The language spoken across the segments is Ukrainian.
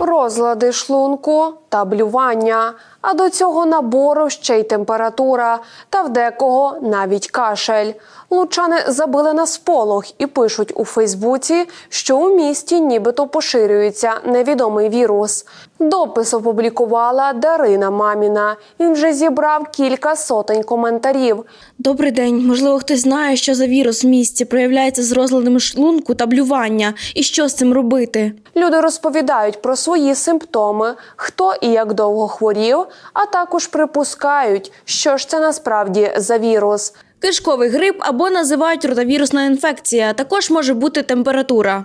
Розлади шлунку та блювання. А до цього набору ще й температура, та в декого навіть кашель. Лучани забили на сполох і пишуть у Фейсбуці, що у місті нібито поширюється невідомий вірус. Допис опублікувала Дарина Маміна. Він вже зібрав кілька сотень коментарів. Добрий день. Можливо, хтось знає, що за вірус в місті проявляється з розладами шлунку та блювання, і що з цим робити. Люди розповідають про свої симптоми, хто і як довго хворів, а також припускають, що ж це насправді за вірус. Кишковий грип або називають ротавірусна інфекція. Також може бути температура.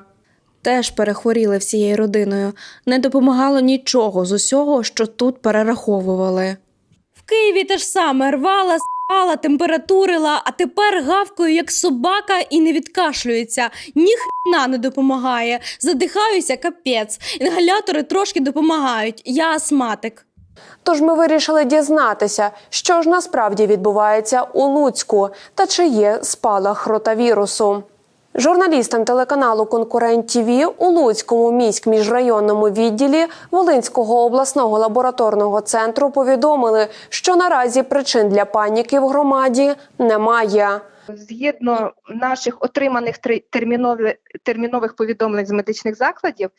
Теж перехворіли всією родиною. Не допомагало нічого з усього, що тут перераховували. В Києві те ж саме рвала, с**ала, температурила, а тепер гавкою як собака і не відкашлюється. Ніхрена не допомагає. Задихаюся, капець. Інгалятори трошки допомагають. Я астматик. Тож ми вирішили дізнатися, що ж насправді відбувається у Луцьку та чи є спалах ротавірусу. Журналістам телеканалу Конкурент ТІВІ у Луцькому міськміжрайонному відділі Волинського обласного лабораторного центру повідомили, що наразі причин для паніки в громаді немає. Згідно наших отриманих три- термінових повідомлень з медичних закладів,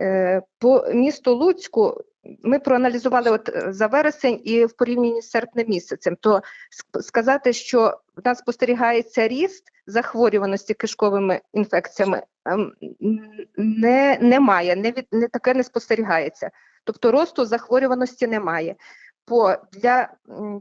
е, по місту Луцьку ми проаналізували от е, за вересень і в порівнянні з серпнем місяцем. То сказати, що в нас спостерігається ріст захворюваності кишковими інфекціями, ем, не, немає, не, від, не таке не спостерігається. Тобто росту захворюваності немає. По для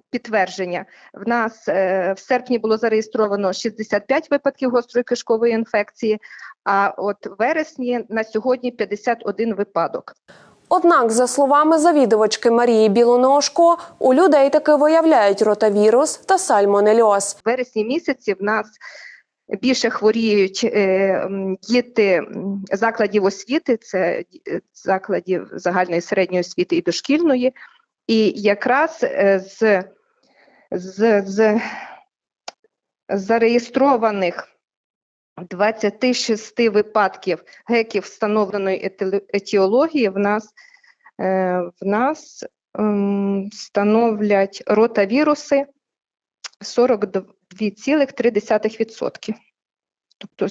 підтвердження в нас е, в серпні було зареєстровано 65 випадків гострої кишкової інфекції, а от в вересні на сьогодні 51 випадок. Однак, за словами завідувачки Марії Білоножко, у людей таки виявляють ротавірус та сальмонельоз. В вересні місяці в нас більше хворіють е, діти закладів освіти, це е, закладів загальної середньої освіти і дошкільної. І якраз е, з, з, з зареєстрованих 26 випадків геків встановленої етіології в нас, е, в нас ем, становлять ротавіруси 42,3%. Тобто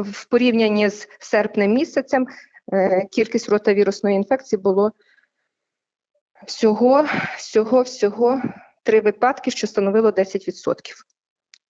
в порівнянні з серпнем місяцем е, кількість ротавірусної інфекції було всього, всього, всього три випадки, що становило 10%.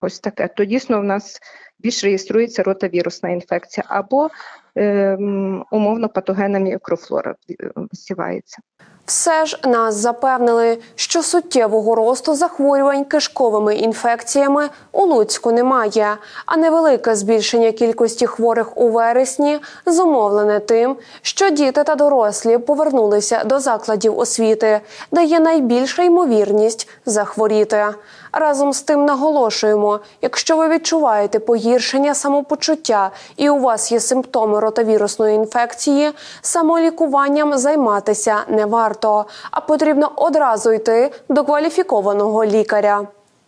Ось таке. То дійсно в нас більш реєструється ротавірусна інфекція або ем, умовно патогенна мікрофлора е, висівається. Все ж нас запевнили, що суттєвого росту захворювань кишковими інфекціями у Луцьку немає, а невелике збільшення кількості хворих у вересні зумовлене тим, що діти та дорослі повернулися до закладів освіти, де є найбільша ймовірність захворіти. Разом з тим наголошуємо, якщо ви відчуваєте погіршення самопочуття і у вас є симптоми ротовірусної інфекції, самолікуванням займатися не варто, а потрібно одразу йти до кваліфікованого лікаря.